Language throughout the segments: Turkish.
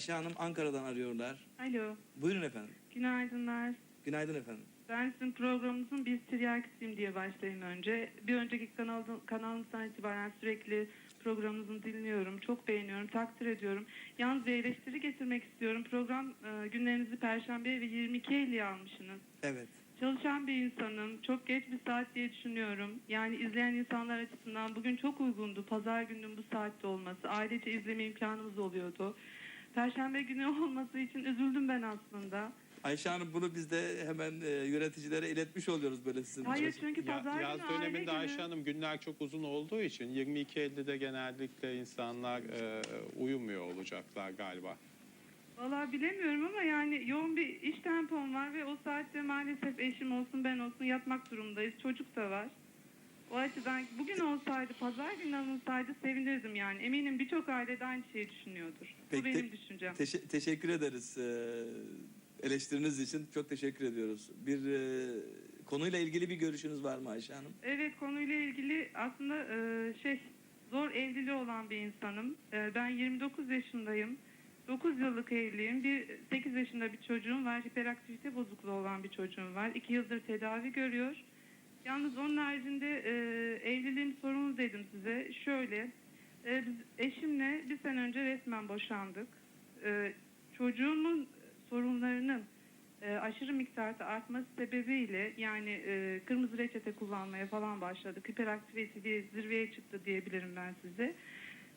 Ayşe Hanım Ankara'dan arıyorlar. Alo, Buyurun efendim. günaydınlar. Günaydın efendim. Ben sizin programınızın bir tiryakisiyim diye başlayayım önce. Bir önceki kanalda, kanalınızdan itibaren sürekli programınızı dinliyorum. Çok beğeniyorum, takdir ediyorum. Yalnız bir eleştiri getirmek istiyorum. Program e, günlerinizi Perşembe ve 22 Eylül'e almışsınız. Evet. Çalışan bir insanım. Çok geç bir saat diye düşünüyorum. Yani izleyen insanlar açısından bugün çok uygundu. Pazar gününün bu saatte olması. Ailece izleme imkanımız oluyordu. Perşembe günü olması için üzüldüm ben aslında. Ayşe Hanım bunu biz de hemen e, yöneticilere iletmiş oluyoruz böyle sizin. Hayır çünkü Ya- pazar yaz günü aile döneminde günü. Ayşe Hanım günler çok uzun olduğu için 22.50'de genellikle insanlar e, uyumuyor olacaklar galiba. Valla bilemiyorum ama yani yoğun bir iş tempom var ve o saatte maalesef eşim olsun ben olsun yatmak durumundayız. Çocuk da var. O açıdan bugün olsaydı, pazar günü alınsaydı sevinirdim yani. Eminim birçok ailede aynı şeyi düşünüyordur. Peki, Bu benim düşüncem. Teşe- teşekkür ederiz e, eleştiriniz için. Çok teşekkür ediyoruz. Bir e, konuyla ilgili bir görüşünüz var mı Ayşe Hanım? Evet konuyla ilgili aslında e, şey zor evliliği olan bir insanım. E, ben 29 yaşındayım. 9 yıllık evliyim. Bir 8 yaşında bir çocuğum var. Hiperaktivite bozukluğu olan bir çocuğum var. 2 yıldır tedavi görüyor. Yalnız onun haricinde e, evliliğim sorunu dedim size. Şöyle, e, biz eşimle bir sene önce resmen boşandık. E, çocuğumun sorunlarının e, aşırı miktarda artması sebebiyle yani e, kırmızı reçete kullanmaya falan başladık. Hiperaktivite diye zirveye çıktı diyebilirim ben size.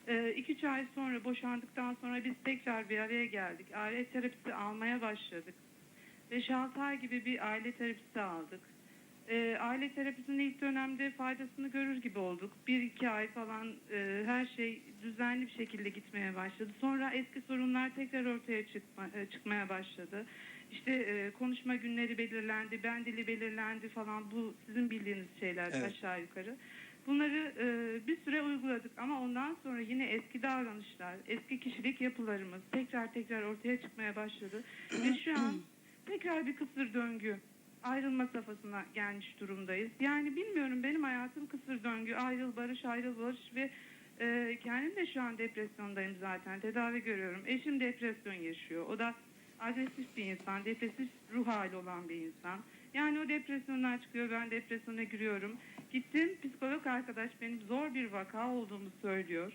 2-3 ay sonra boşandıktan sonra biz tekrar bir araya geldik. Aile terapisi almaya başladık. 5-6 ay gibi bir aile terapisi aldık. E, aile terapisinin ilk dönemde faydasını görür gibi olduk. 1-2 ay falan e, her şey düzenli bir şekilde gitmeye başladı. Sonra eski sorunlar tekrar ortaya çıkma, e, çıkmaya başladı. İşte e, konuşma günleri belirlendi, ben dili belirlendi falan bu sizin bildiğiniz şeyler Evet. aşağı yukarı. Bunları e, bir süre uyguladık ama ondan sonra yine eski davranışlar, eski kişilik yapılarımız tekrar tekrar ortaya çıkmaya başladı. Ve şu an tekrar bir kısır döngü ayrılma safhasına gelmiş durumdayız. Yani bilmiyorum benim hayatım kısır döngü, ayrıl barış, ayrıl barış ve e, kendim de şu an depresyondayım zaten. Tedavi görüyorum. Eşim depresyon yaşıyor. O da agresif bir insan, depresif ruh hali olan bir insan. Yani o depresyondan çıkıyor, ben depresyona giriyorum. Gittim psikolog arkadaş benim zor bir vaka olduğumu söylüyor.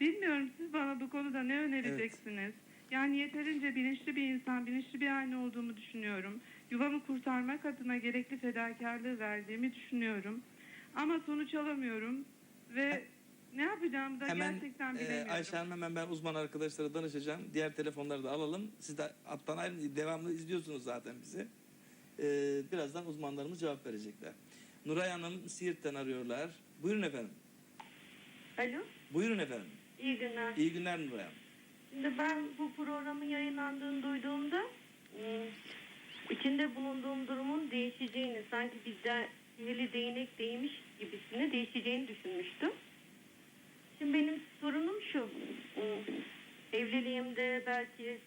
Bilmiyorum siz bana bu konuda ne önereceksiniz? Yani yeterince bilinçli bir insan, bilinçli bir anne olduğumu düşünüyorum. Yuvamı kurtarmak adına gerekli fedakarlığı verdiğimi düşünüyorum. Ama sonuç alamıyorum ve ne yapacağımı da Hemen gerçekten e, bilemiyorum. Ayşe Hanım hemen ben uzman arkadaşlara danışacağım. Diğer telefonları da alalım. Siz de alttan ayrı devamlı izliyorsunuz zaten bizi. E, birazdan uzmanlarımız cevap verecekler. Nuray Hanım Siirt'ten arıyorlar. Buyurun efendim. Alo, Buyurun efendim. iyi günler. İyi günler Nuray Hanım. Şimdi ben bu programın yayınlandığını duyduğumda ım, içinde bulunduğum durumun değişeceğini, sanki bizde sihirli değnek değmiş gibisine değişeceğini düşünmüştüm. Şimdi benim sorunum şu, evliliğimde belki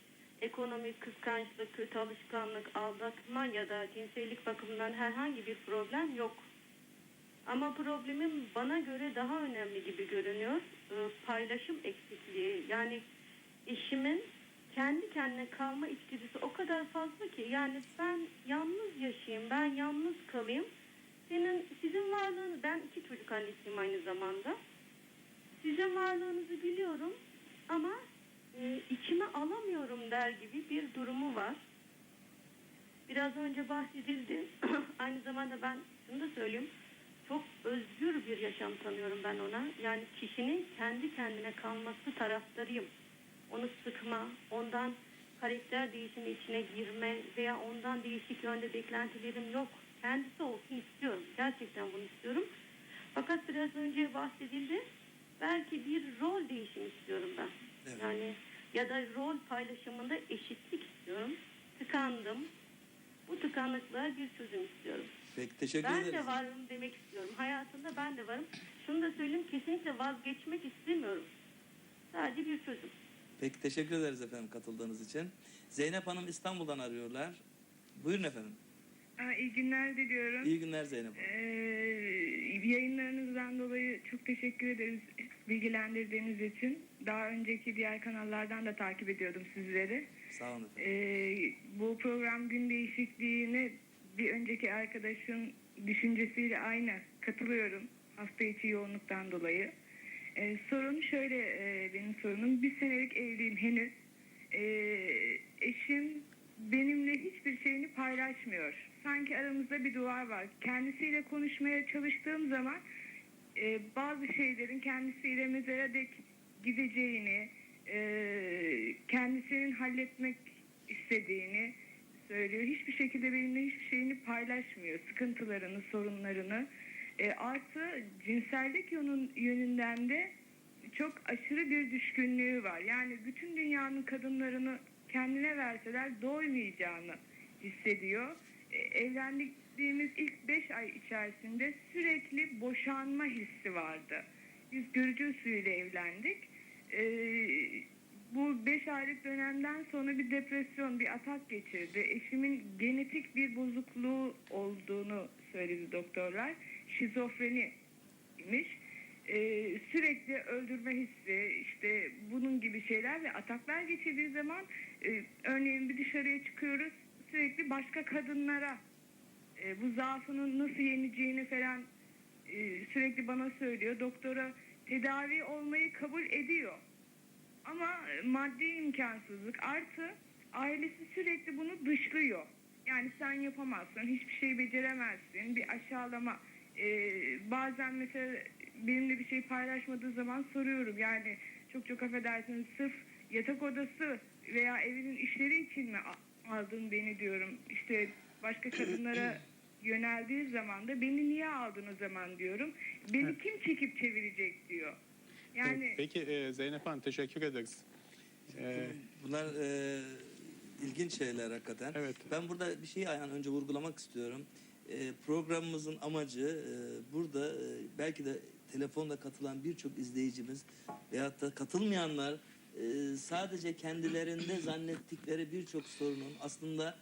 ekonomik kıskançlık, kötü alışkanlık, aldatma ya da cinsellik bakımından herhangi bir problem yok. Ama problemim bana göre daha önemli gibi görünüyor. Ee, Paylaşım eksikliği. Yani eşimin kendi kendine kalma içgüdüsü o kadar fazla ki yani ben yalnız yaşayayım, ben yalnız kalayım. Senin sizin varlığını ben iki çocuk annesiyim aynı zamanda. Sizin varlığınızı biliyorum ama e, içime alamıyorum der gibi bir durumu var. Biraz önce bahsedildi. aynı zamanda ben şunu da söyleyeyim. Çok özgür bir yaşam tanıyorum ben ona. Yani kişinin kendi kendine kalması taraftarıyım. Onu sıkma, ondan karakter değişimi içine girme veya ondan değişik yönde beklentilerim yok. Kendisi olsun istiyorum. Gerçekten bunu istiyorum. Fakat biraz önce bahsedildi. Belki bir rol değişimi istiyorum ben. Evet. Yani ya da rol paylaşımında eşitlik istiyorum. Tıkandım. Bu tıkanıklığa bir çözüm istiyorum. Peki teşekkür Ben ederiz. de varım demek istiyorum. Hayatında ben de varım. Şunu da söyleyeyim kesinlikle vazgeçmek istemiyorum. Sadece bir çözüm. Peki teşekkür ederiz efendim katıldığınız için. Zeynep Hanım İstanbul'dan arıyorlar. Buyurun efendim. Aa, iyi günler diliyorum. İyi günler Zeynep Hanım. Ee, yayınlarınızdan dolayı çok teşekkür ederiz. bilgilendirdiğiniz için. Daha önceki diğer kanallardan da takip ediyordum sizleri. Sağ olun efendim. Ee, bu program gün değişikliğine bir önceki arkadaşın düşüncesiyle aynı katılıyorum. Hafta içi yoğunluktan dolayı. Ee, sorun şöyle e, benim sorunum. Bir senelik evliyim henüz. Ee, eşim benimle hiçbir şeyini paylaşmıyor. Sanki aramızda bir duvar var. Kendisiyle konuşmaya çalıştığım zaman e, bazı şeylerin kendisiyle mezara dek gideceğini, e, kendisinin halletmek istediğini söylüyor. Hiçbir şekilde benimle hiçbir şeyini paylaşmıyor. Sıkıntılarını, sorunlarını. E, artı cinsellik yönün, yönünden de çok aşırı bir düşkünlüğü var. Yani bütün dünyanın kadınlarını kendine verseler doymayacağını hissediyor. E, evlendiğimiz ilk 5 ay içerisinde sürekli boşanma hissi vardı. Biz görücü usulüyle evlendik. E, bu 5 aylık dönemden sonra bir depresyon, bir atak geçirdi. Eşimin genetik bir bozukluğu olduğunu söyledi doktorlar. Şizofreni imiş. Ee, sürekli öldürme hissi, işte bunun gibi şeyler ve ataklar geçirdiği zaman e, örneğin bir dışarıya çıkıyoruz sürekli başka kadınlara e, bu zaafının nasıl yeneceğini falan e, sürekli bana söylüyor. Doktora tedavi olmayı kabul ediyor. Ama maddi imkansızlık artı ailesi sürekli bunu dışlıyor. Yani sen yapamazsın, hiçbir şey beceremezsin, bir aşağılama. Ee, bazen mesela benimle bir şey paylaşmadığı zaman soruyorum. Yani çok çok affedersiniz sırf yatak odası veya evinin işleri için mi aldın beni diyorum. İşte başka kadınlara yöneldiği zaman da beni niye aldın o zaman diyorum. Beni kim çekip çevirecek diyor. Yani Peki e, Zeynep Hanım teşekkür ederiz. E, Bunlar e, ilginç şeyler hakikaten. Evet. Ben burada bir şeyi aynen önce vurgulamak istiyorum. E, programımızın amacı e, burada e, belki de telefonda katılan birçok izleyicimiz veyahut da katılmayanlar e, sadece kendilerinde zannettikleri birçok sorunun aslında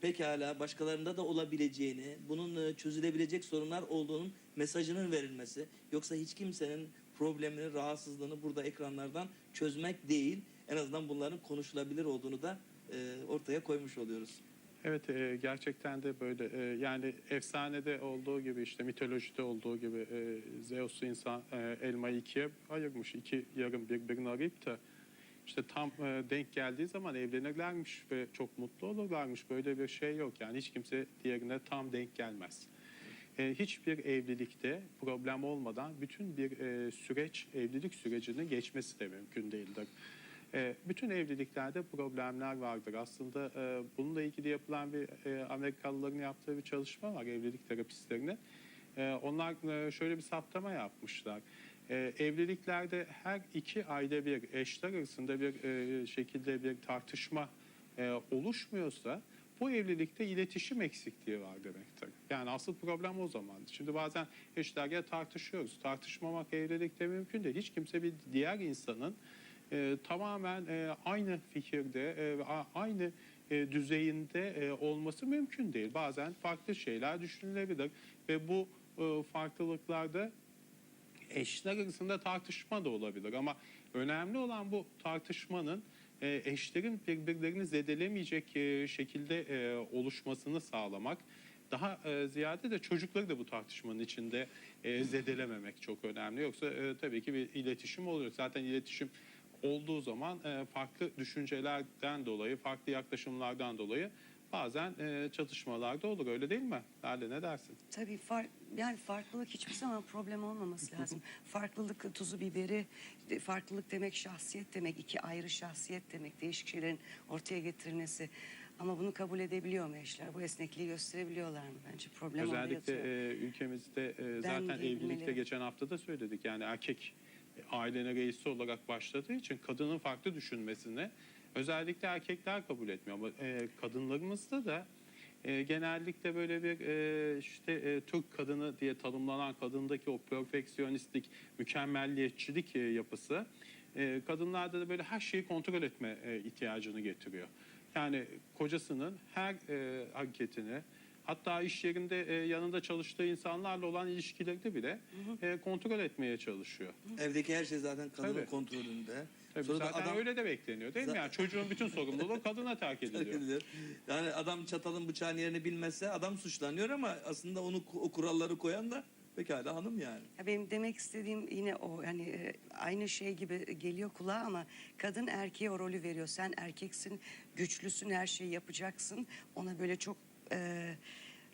pekala başkalarında da olabileceğini, bunun e, çözülebilecek sorunlar olduğunun mesajının verilmesi. Yoksa hiç kimsenin problemini, rahatsızlığını burada ekranlardan çözmek değil, en azından bunların konuşulabilir olduğunu da e, ortaya koymuş oluyoruz. Evet e, gerçekten de böyle e, yani efsanede olduğu gibi işte mitolojide olduğu gibi e, Zeus insan e, elmayı ikiye ayırmış. iki yarım birbirini arayıp da işte tam e, denk geldiği zaman evlenirlermiş ve çok mutlu olurlarmış. Böyle bir şey yok yani hiç kimse diğerine tam denk gelmez. E, hiçbir evlilikte problem olmadan bütün bir e, süreç, evlilik sürecini geçmesi de mümkün değildir. E, bütün evliliklerde problemler vardır. Aslında e, bununla ilgili yapılan bir e, Amerikalıların yaptığı bir çalışma var evlilik terapistlerine. E, onlar şöyle bir saptama yapmışlar. Evliliklerde her iki ayda bir eşler arasında bir şekilde bir tartışma oluşmuyorsa bu evlilikte iletişim eksikliği var demektir. Yani asıl problem o zaman. Şimdi bazen eşlerle tartışıyoruz. Tartışmamak evlilikte mümkün değil. Hiç kimse bir diğer insanın e, tamamen e, aynı fikirde, e, a- aynı e, düzeyinde e, olması mümkün değil. Bazen farklı şeyler düşünülebilir ve bu e, farklılıklarda eşler arasında tartışma da olabilir ama önemli olan bu tartışmanın e, eşlerin birbirlerini zedelemeyecek e, şekilde e, oluşmasını sağlamak. Daha e, ziyade de çocukları da bu tartışmanın içinde e, zedelememek çok önemli. Yoksa e, tabii ki bir iletişim oluyor. Zaten iletişim olduğu zaman e, farklı düşüncelerden dolayı, farklı yaklaşımlardan dolayı bazen e, çatışmalar da olur. Öyle değil mi? Lale ne dersin? Tabii far, yani farklılık hiçbir zaman problem olmaması lazım. farklılık tuzu biberi, farklılık demek şahsiyet demek, iki ayrı şahsiyet demek, değişik şeylerin ortaya getirilmesi. Ama bunu kabul edebiliyor mu eşler? Bu esnekliği gösterebiliyorlar mı? Bence problem Özellikle e, ülkemizde e, zaten evlilikte geçen hafta da söyledik. Yani erkek e, ailenin reisi olarak başladığı için kadının farklı düşünmesini özellikle erkekler kabul etmiyor. Ama e, kadınlarımızda da e, genellikle böyle bir e, işte e, Türk kadını diye tanımlanan kadındaki o perfeksiyonistlik, mükemmelliyetçilik e, yapısı e, kadınlarda da böyle her şeyi kontrol etme e, ihtiyacını getiriyor. Yani kocasının her e, hareketini, Hatta iş yerinde e, yanında çalıştığı insanlarla olan ilişkileri bile e, kontrol etmeye çalışıyor. Evdeki her şey zaten kadının Tabii. kontrolünde. Tabii Sonra da zaten adam öyle de bekleniyor değil mi? Yani çocuğun bütün sorumluluğu kadına terk ediliyor. Yani adam çatalın bıçağın yerini bilmezse adam suçlanıyor ama aslında onu o kuralları koyan da pekala hanım yani. Ya Benim demek istediğim yine o yani e, aynı şey gibi geliyor kulağa ama kadın erkeğe o rolü veriyor. Sen erkeksin, güçlüsün, her şeyi yapacaksın. Ona böyle çok e,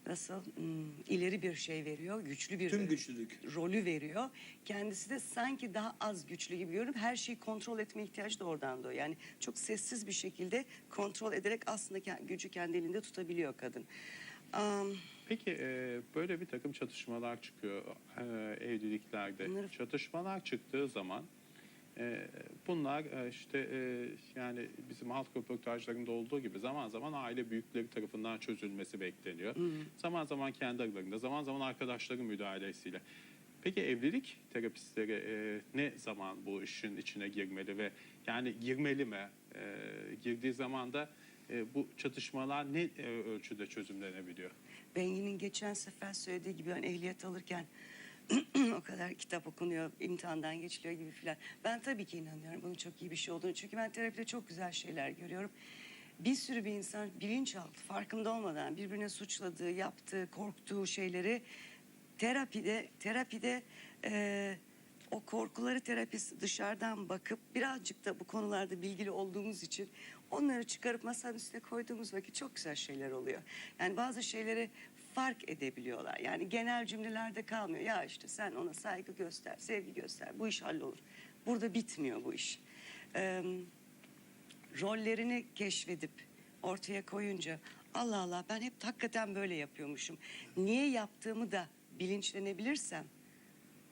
nasıl hmm, ileri bir şey veriyor, güçlü bir Tüm güçlülük. rolü veriyor. Kendisi de sanki daha az güçlü gibi görünüp her şeyi kontrol etme ihtiyacı da oradan doğuyor. Yani çok sessiz bir şekilde kontrol ederek aslında ke- gücü kendi elinde tutabiliyor kadın. Am, Peki e, böyle bir takım çatışmalar çıkıyor e, evliliklerde. Bunları- Çatışmalar çıktığı zaman e, bunlar e, işte e, yani bizim halk röportajlarında olduğu gibi zaman zaman aile büyükleri tarafından çözülmesi bekleniyor. Zaman zaman kendi aralarında, zaman zaman arkadaşların müdahalesiyle. Peki evlilik terapistleri e, ne zaman bu işin içine girmeli ve yani girmeli mi? E, girdiği zaman da e, bu çatışmalar ne e, ölçüde çözümlenebiliyor? Bengi'nin geçen sefer söylediği gibi ben ehliyet alırken o kadar kitap okunuyor, imtihandan geçiliyor gibi filan. Ben tabii ki inanıyorum bunun çok iyi bir şey olduğunu. Çünkü ben terapide çok güzel şeyler görüyorum. Bir sürü bir insan bilinçaltı, farkında olmadan birbirine suçladığı, yaptığı, korktuğu şeyleri terapide, terapide eee, o korkuları terapist dışarıdan bakıp birazcık da bu konularda bilgili olduğumuz için onları çıkarıp masanın üstüne koyduğumuz vakit çok güzel şeyler oluyor. Yani bazı şeyleri fark edebiliyorlar. Yani genel cümlelerde kalmıyor. Ya işte sen ona saygı göster, sevgi göster. Bu iş hallolur. Burada bitmiyor bu iş. Eee rollerini keşfedip ortaya koyunca Allah Allah ben hep hakikaten böyle yapıyormuşum. Niye yaptığımı da bilinçlenebilirsem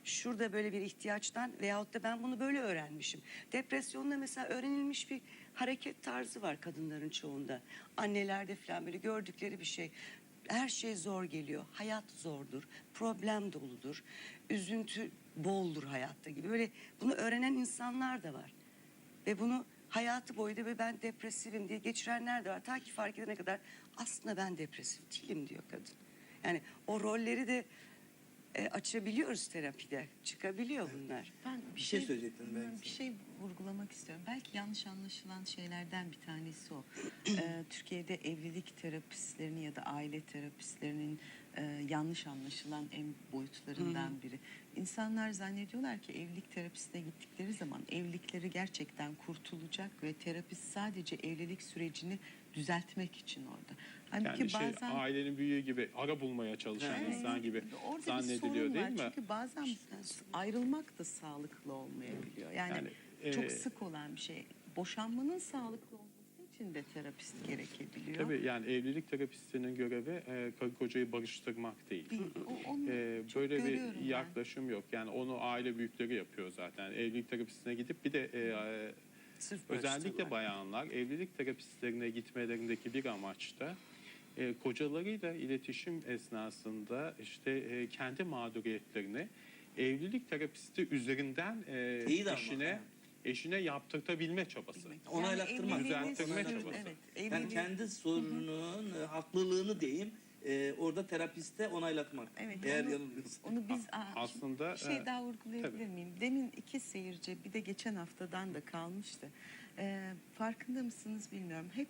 şurada böyle bir ihtiyaçtan veyahut da ben bunu böyle öğrenmişim. Depresyonda mesela öğrenilmiş bir hareket tarzı var kadınların çoğunda. Annelerde falan böyle gördükleri bir şey. Her şey zor geliyor. Hayat zordur. Problem doludur. Üzüntü boldur hayatta gibi. Böyle bunu öğrenen insanlar da var. Ve bunu hayatı boyu da ve ben depresifim diye geçirenler de var. Ta ki fark edene kadar aslında ben depresif değilim diyor kadın. Yani o rolleri de e, açabiliyoruz terapide. Çıkabiliyor bunlar. Ben Bir şey söyleyecektin belki. Bir şey vurgulamak istiyorum. Belki yanlış anlaşılan şeylerden bir tanesi o. Ee, Türkiye'de evlilik terapistlerinin ya da aile terapistlerinin e, yanlış anlaşılan en boyutlarından biri. İnsanlar zannediyorlar ki evlilik terapistine gittikleri zaman evlilikleri gerçekten kurtulacak ve terapist sadece evlilik sürecini düzeltmek için orada. Halbuki Yani şey bazen ailenin büyüğü gibi ara bulmaya çalışan Evet. insan gibi Orada bir zannediliyor sorun değil var. mi? Çünkü bazen ayrılmak da sağlıklı olmayabiliyor. Yani, Yani, e, çok sık olan bir şey. Boşanmanın sağlıklı olması için de terapist gerekebiliyor. Tabii yani evlilik terapistinin görevi e, karı kocayı barıştırmak değil. Bir- o- onu E, çok böyle görüyorum bir ben. yaklaşım yok. Yani onu aile büyükleri yapıyor zaten. Evlilik terapistine gidip bir de e, e, Sırf özellikle bayanlar evlilik terapistlerine gitmelerindeki bir amaç da e, kocalarıyla iletişim esnasında işte e, kendi mağduriyetlerini evlilik terapisti üzerinden e, İyi de ama, eşine evet. eşine yaptırtabilme çabası. Onaylattırmak. evliliğin Düzelttirme çabası. Evet, Yani evliliğin- kendi sorunun e, haklılığını diyeyim e, orada terapiste onaylatmak. Evet, Eğer onu- yanılmıyorsa. Onu biz Aa, aslında, bir şey e, daha vurgulayabilir tabii. miyim? Demin iki seyirci bir de geçen haftadan da kalmıştı. Ee, farkında mısınız bilmiyorum. Hep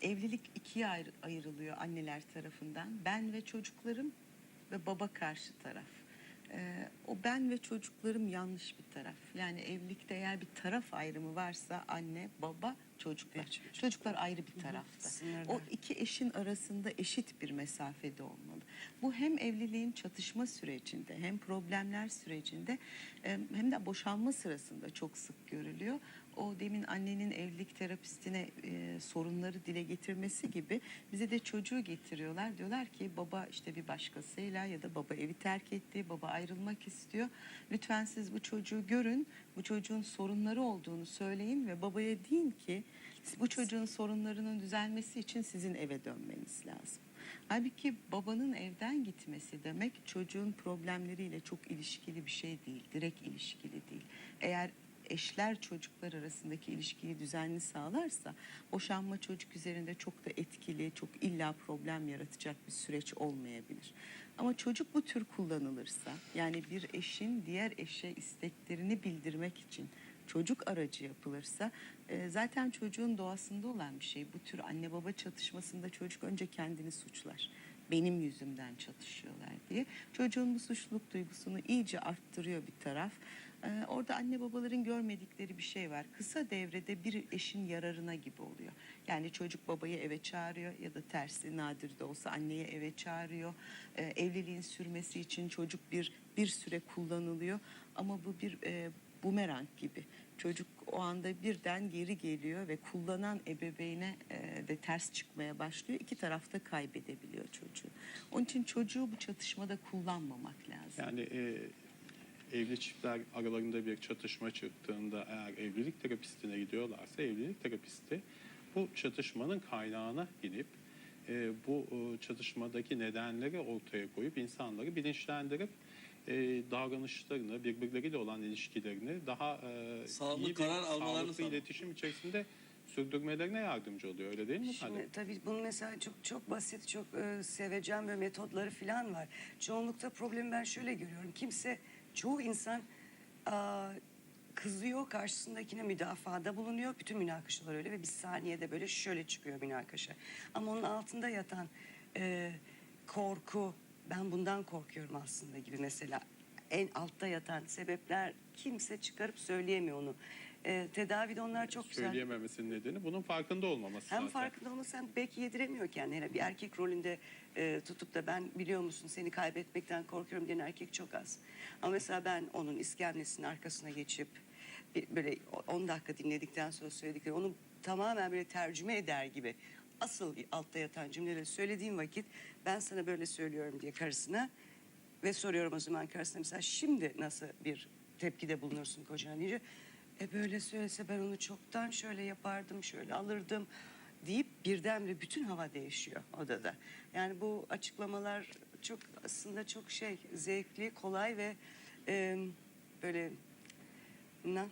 evlilik ikiye ayrı, ayrılıyor anneler tarafından. Ben ve çocuklarım ve baba karşı taraf. Ee, o ben ve çocuklarım yanlış bir taraf. Yani evlilikte eğer bir taraf ayrımı varsa anne, baba, çocuklar. Çocuklar ayrı bir tarafta. Sınırlar. O iki eşin arasında eşit bir mesafede olmalı. Bu hem evliliğin çatışma sürecinde hem problemler sürecinde e, hem de boşanma sırasında çok sık görülüyor. O demin annenin evlilik terapistine e, sorunları dile getirmesi gibi bize de çocuğu getiriyorlar. Diyorlar ki baba işte bir başkasıyla ya da baba evi terk etti, baba ayrılmak istiyor. Lütfen siz bu çocuğu görün, bu çocuğun sorunları olduğunu söyleyin ve babaya deyin ki bu çocuğun sorunlarının düzelmesi için sizin eve dönmeniz lazım. Halbuki babanın evden gitmesi demek çocuğun problemleriyle çok ilişkili bir şey değil, direkt ilişkili değil. Eğer eşler çocuklar arasındaki ilişkiyi düzenli sağlarsa boşanma çocuk üzerinde çok da etkili, çok illa problem yaratacak bir süreç olmayabilir. Ama çocuk bu tür kullanılırsa yani bir eşin diğer eşe isteklerini bildirmek için çocuk aracı yapılırsa e, zaten çocuğun doğasında olan bir şey. Bu tür anne baba çatışmasında çocuk önce kendini suçlar. Benim yüzümden çatışıyorlar diye. Çocuğun bu suçluluk duygusunu iyice arttırıyor bir taraf. E, orada anne babaların görmedikleri bir şey var. Kısa devrede bir eşin yararına gibi oluyor. Yani çocuk babayı eve çağırıyor ya da tersi nadir de olsa anneye eve çağırıyor. E, evliliğin sürmesi için çocuk bir bir süre kullanılıyor. Ama bu bir e, bumerang gibi. Çocuk o anda birden geri geliyor ve kullanan ebeveyne e, de ters çıkmaya başlıyor. İki tarafta kaybedebiliyor çocuğu. Onun için çocuğu bu çatışmada kullanmamak lazım. Yani e, evli çiftler aralarında bir çatışma çıktığında eğer evlilik terapistine gidiyorlarsa evlilik terapisti bu çatışmanın kaynağına inip e, bu e, çatışmadaki nedenleri ortaya koyup insanları bilinçlendirip e, davranışlarını, birbirleriyle olan ilişkilerini daha e, Sağlıklı iyi bir karar almalarını sağlıklı iletişim içerisinde sürdürmelerine yardımcı oluyor. Öyle değil mi? Şimdi Hani? tabii bunun mesela çok çok basit, çok e, sevecen ve metotları falan var. Çoğunlukta problemi ben şöyle görüyorum. Kimse, çoğu insan aa, kızıyor, karşısındakine müdafada bulunuyor. Bütün münakaşalar öyle ve bir saniyede böyle şöyle çıkıyor münakaşa. Ama onun altında yatan e, korku, ben bundan korkuyorum aslında gibi mesela. En altta yatan sebepler kimse çıkarıp söyleyemiyor onu. E, tedavide onlar çok güzel. Söyleyememesinin nedeni bunun farkında olmaması Hem zaten. farkında olması hem belki yediremiyor kendine. Bir erkek rolünde e, tutup da ben biliyor musun seni kaybetmekten korkuyorum diyen erkek çok az. Ama mesela ben onun iskemlesinin arkasına geçip bir, böyle 10 dakika dinledikten sonra söyledikleri onu tamamen böyle tercüme eder gibi asıl altta yatan cümleleri söylediğim vakit ben sana böyle söylüyorum diye karısına ve soruyorum o zaman karısına mesela şimdi nasıl bir tepkide bulunursun kocana deyince e böyle söylese ben onu çoktan şöyle yapardım şöyle alırdım deyip birdenbire bütün hava değişiyor odada. Yani bu açıklamalar çok aslında çok şey zevkli, kolay ve e, böyle ne?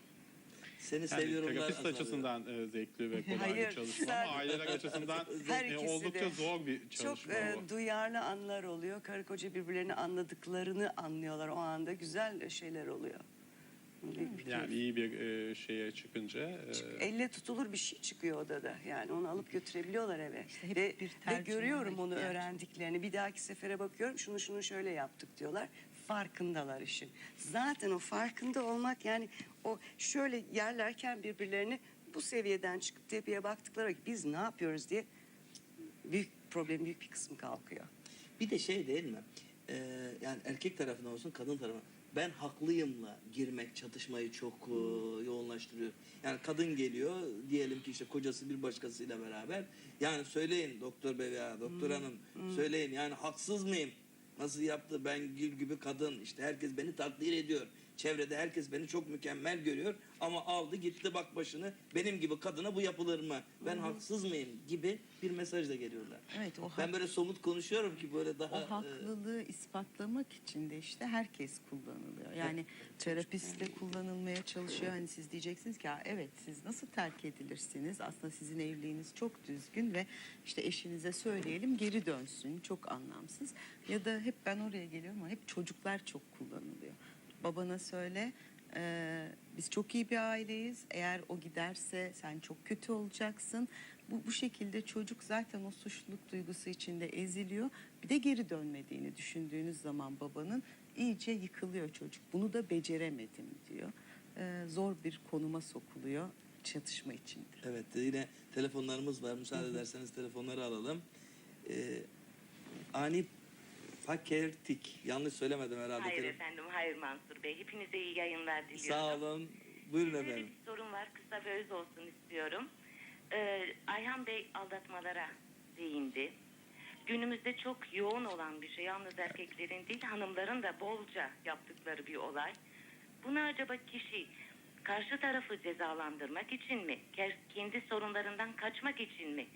Seni Yani seviyorumlar terapist açısından e, zevkli ve kolay Hayır, bir çalışma sen- ama aileler açısından Her e, oldukça de. zor bir Çok çalışma e, bu. duyarlı anlar oluyor. Karı koca birbirlerini anladıklarını anlıyorlar. O anda güzel şeyler oluyor. Yani iyi bir e, şeye çıkınca e, Elle tutulur bir şey çıkıyor odada. Yani onu alıp götürebiliyorlar eve. İşte hep ve, bir ve görüyorum onu ihtiyaç. öğrendiklerini. Bir dahaki sefere bakıyorum şunu şunu şöyle yaptık diyorlar. Farkındalar işin. Zaten o farkında olmak yani o şöyle yerlerken birbirlerini bu seviyeden çıkıp tepeye baktıkları vakit biz ne yapıyoruz diye büyük problem büyük bir kısmı kalkıyor. Bir de şey değil mi? Ee, yani erkek tarafına olsun kadın tarafına. Ben haklıyımla girmek çatışmayı çok e, yoğunlaştırıyor. Yani kadın geliyor diyelim ki işte kocası bir başkasıyla beraber. Yani söyleyin doktor bey veya doktor hanım söyleyin yani haksız mıyım? Nasıl yaptı ben gül gibi kadın işte herkes beni takdir ediyor. Çevrede herkes beni çok mükemmel görüyor ama aldı gitti bak başını benim gibi kadına bu yapılır mı? Ben haksız mıyım gibi bir mesajla geliyorlar. Evet o Ben böyle somut konuşuyorum ki böyle daha... O e, haklılığı ispatlamak için de işte herkes kullanılıyor. Yani terapist de kullanılmaya çalışıyor. Hani siz diyeceksiniz ki "Ha, evet siz nasıl terk edilirsiniz? Aslında sizin evliliğiniz çok düzgün ve işte eşinize söyleyelim geri dönsün. Çok anlamsız. Ya da hep ben oraya geliyorum ama hep çocuklar çok kullanılıyor. Babana söyle "Ee, biz çok iyi bir aileyiz. Eğer o giderse sen çok kötü olacaksın. Bu, bu şekilde çocuk zaten o suçluluk duygusu içinde eziliyor. Bir de geri dönmediğini düşündüğünüz zaman babanın iyice yıkılıyor çocuk. Bunu da beceremedim diyor. Ee, zor bir konuma sokuluyor çatışma içinde. Evet yine telefonlarımız var. Müsaade ederseniz telefonları alalım. Ee, ani Fakertik. Yanlış söylemedim herhalde. Hayır efendim, hayır Mansur Bey. Hepinize iyi yayınlar diliyorum. Sağ olun. Buyurun Size efendim. bir sorun var, kısa ve öz olsun istiyorum. Ee, Ayhan Bey aldatmalara değindi. Günümüzde çok yoğun olan bir şey. Yalnız erkeklerin değil, hanımların da bolca yaptıkları bir olay. Bunu acaba kişi karşı tarafı cezalandırmak için mi? Ke- Kendi sorunlarından kaçmak için mi?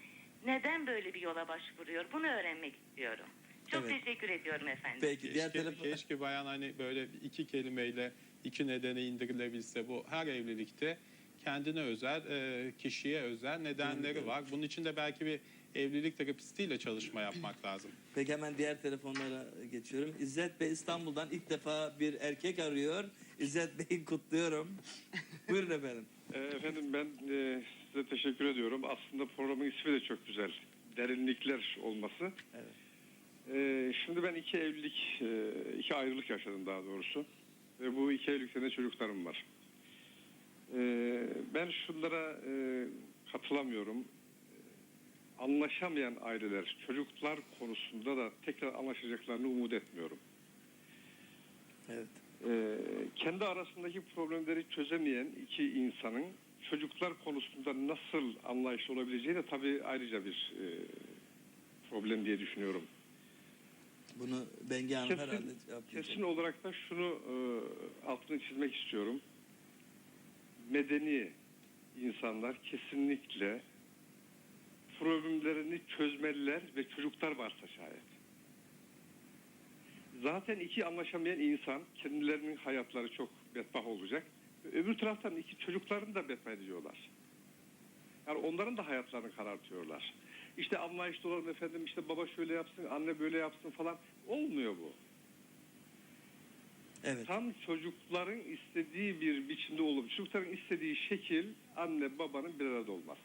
Neden böyle bir yola başvuruyor? Bunu öğrenmek istiyorum. Çok Evet. teşekkür ediyorum efendim. Peki diğer keşke, telefon... keşke bayan hani böyle iki kelimeyle iki nedene indirilebilse bu her evlilikte kendine özel, e, kişiye özel nedenleri var. Bunun için de belki bir evlilik terapistiyle çalışma yapmak lazım. Peki hemen diğer telefonlara geçiyorum. İzzet Bey İstanbul'dan ilk defa bir erkek arıyor. İzzet Bey'i kutluyorum. Buyurun efendim. E, Efendim ben e, size teşekkür ediyorum. Aslında programın ismi de çok güzel. Derinlikler olması. Evet. E, şimdi ben iki evlilik, e, iki ayrılık yaşadım daha doğrusu. Ve bu iki evlilikte de çocuklarım var. E, ben şunlara e, katılamıyorum. Anlaşamayan aileler çocuklar konusunda da tekrar anlaşacaklarını umut etmiyorum. Evet. Ee, kendi arasındaki problemleri çözemeyen iki insanın çocuklar konusunda nasıl anlayışlı olabileceği de tabii ayrıca bir e, problem diye düşünüyorum. Bunu Bengi Hanım Kesin- herhalde cevaplayacak. Kesin olarak da şunu e, altını çizmek istiyorum. Medeni insanlar kesinlikle problemlerini çözmeliler ve çocuklar varsa şayet. Zaten iki anlaşamayan insan kendilerinin hayatları çok bedbaht olacak. Öbür taraftan iki çocuklarını da bedbaht ediyorlar. Yani onların da hayatlarını karartıyorlar. İşte anlayışlı olalım efendim işte baba şöyle yapsın anne böyle yapsın falan olmuyor bu. Evet. Tam çocukların istediği bir biçimde olup çocukların istediği şekil anne babanın bir arada olması.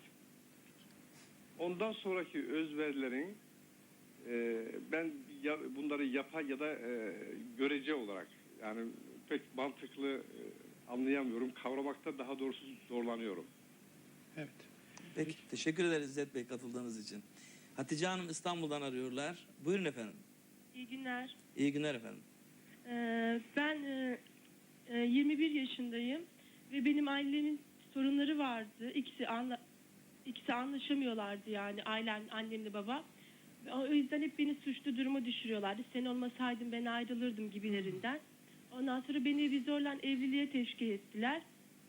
Ondan sonraki özverilerin e, ben ya, bunları yapay ya da e, görece olarak yani pek mantıklı e, anlayamıyorum. Kavramakta daha doğrusu zorlanıyorum. Evet. Peki teşekkür ederiz İzzet Bey katıldığınız için. Hatice Hanım İstanbul'dan arıyorlar. Buyurun efendim. İyi günler. İyi günler efendim. Ee, ben e, e, 21 yaşındayım ve benim ailemin sorunları vardı. İkisi anla ikisi anlaşamıyorlardı yani ailem annemle babam. O yüzden hep beni suçlu duruma düşürüyorlardı. Sen olmasaydın ben ayrılırdım gibilerinden. Ondan sonra beni bir zorla evliliğe teşvik ettiler.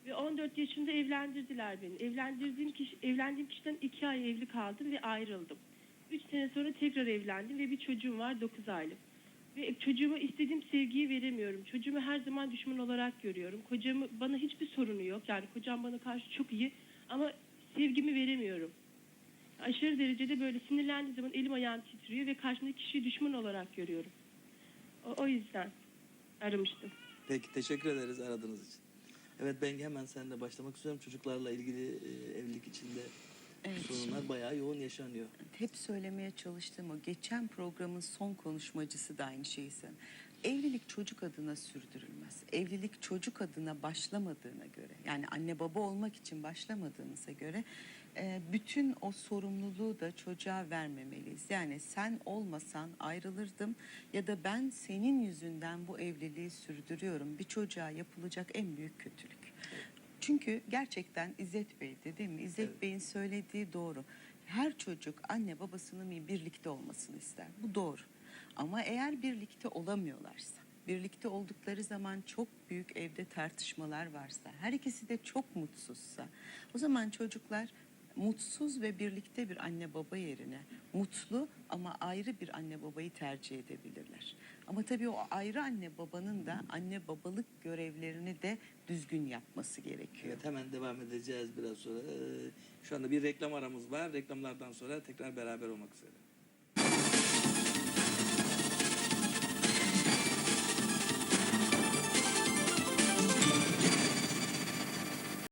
Ve 14 yaşında evlendirdiler beni. Evlendirdiğim kişi, evlendiğim kişiden 2 ay evli kaldım ve ayrıldım. 3 sene sonra tekrar evlendim ve bir çocuğum var 9 aylık. Ve çocuğuma istediğim sevgiyi veremiyorum. Çocuğumu her zaman düşman olarak görüyorum. Kocamı bana hiçbir sorunu yok. Yani kocam bana karşı çok iyi ama sevgimi veremiyorum. Aşırı derecede böyle sinirlendiği zaman elim ayağım titriyor ve karşımdaki kişiyi düşman olarak görüyorum. O, o yüzden aramıştım. Peki teşekkür ederiz aradığınız için. Evet Bengi hemen seninle başlamak istiyorum. Çocuklarla ilgili e, evlilik içinde Evet, sorunlar bayağı yoğun yaşanıyor. hep söylemeye çalıştığım o geçen programın son konuşmacısı da aynı şeyi söyledi. Evlilik çocuk adına sürdürülmez. Evlilik çocuk adına başlamadığına göre yani anne baba olmak için başlamadığınıza göre e, bütün o sorumluluğu da çocuğa vermemeliyiz. Yani sen olmasan ayrılırdım ya da ben senin yüzünden bu evliliği sürdürüyorum. Bir çocuğa yapılacak en büyük kötülük. Çünkü gerçekten İzzet Bey'di değil mi? İzzet Evet. Bey'in söylediği doğru. Her çocuk anne babasının bir birlikte olmasını ister. Bu doğru. Ama eğer birlikte olamıyorlarsa, birlikte oldukları zaman çok büyük evde tartışmalar varsa, her ikisi de çok mutsuzsa, o zaman çocuklar mutsuz ve birlikte bir anne baba yerine mutlu ama ayrı bir anne babayı tercih edebilirler. Ama tabii o ayrı anne babanın da anne babalık görevlerini de düzgün yapması gerekiyor. Evet hemen devam edeceğiz biraz sonra. Ee, Şu anda bir reklam aramız var. Reklamlardan sonra tekrar beraber olmak üzere.